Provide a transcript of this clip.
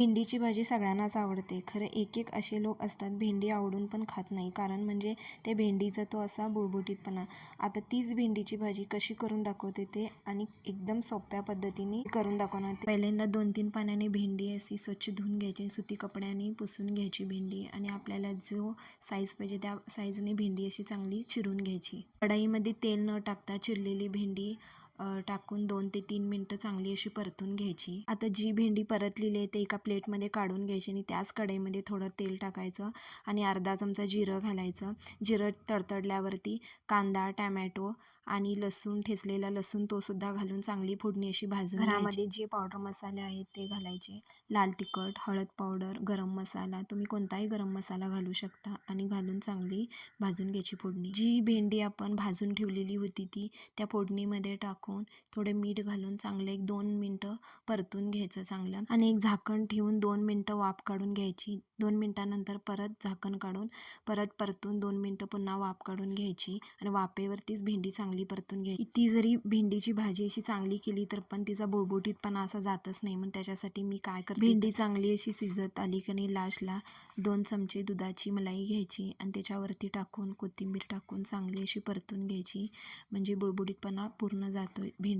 भेंडीची भाजी सगळ्यांनाच आवडते. खरं एक एक असे लोक असतात भेंडी आवडून पण खात नाही. कारण म्हणजे ते भेंडीचा तो असा बुळबुटीतपणा आता तीच भेंडीची भाजी कशी करून दाखवते ते आणि एकदम सोप्या पद्धतीने करून दाखवणार. पहिल्यांदा दोन तीन पाण्याने भेंडी अशी स्वच्छ धुवून घ्यायची सुती कपड्याने पुसून घ्यायची भेंडी आणि आपल्याला जो साईज पाहिजे त्या साईजने भेंडी अशी चांगली चिरून घ्यायची. कढाईमध्ये तेल न टाकता चिरलेली भेंडी टाकून दोन ते तीन मिनटं चांगली अशी परतून घ्यायची. आता जी भेंडी परतलेली आहे ते एका प्लेटमध्ये काढून घ्यायची आणि त्याच कढईमध्ये थोडं तेल टाकायचं आणि अर्धा चमचा जिरं घालायचं. जिरं तडतडल्यावरती कांदा टॅमॅटो आणि लसूण ठेचलेला लसूण तो सुद्धा घालून चांगली फोडणी अशी भाजून घरामध्ये जे पावडर मसाले आहेत ते घालायचे. लाल तिखट हळद पावडर गरम मसाला. तुम्ही कोणताही गरम मसाला घालू शकता आणि घालून चांगली भाजून घ्यायची फोडणी. जी भेंडी आपण भाजून ठेवलेली होती ती त्या फोडणीमध्ये टाकून थोडे मीठ घालून चांगलं एक दोन मिनटं परतून घ्यायचं चांगलं. आणि एक झाकण ठेवून दोन मिनटं वाफ काढून घ्यायची. दोन मिनटानंतर परत झाकण काढून परत परतून दोन मिनटं पुन्हा वाफ काढून घ्यायची. आणि वाफेवरतीच भेंडी चांगली परतून घ्यायची. ती जरी भेंडीची भाजी अशी चांगली केली तर पण तिचा बुळबुटीतपणा असा जातच नाही. मग त्याच्यासाठी मी काय करते? भेंडी चांगली अशी शिजत आली की नाही लास्टला दोन चमचे दुधाची मलाई घ्यायची आणि त्याच्यावरती टाकून कोथिंबीर टाकून चांगली अशी परतून घ्यायची. म्हणजे बुळबुळीतपणा पूर्ण जातो भेंडी.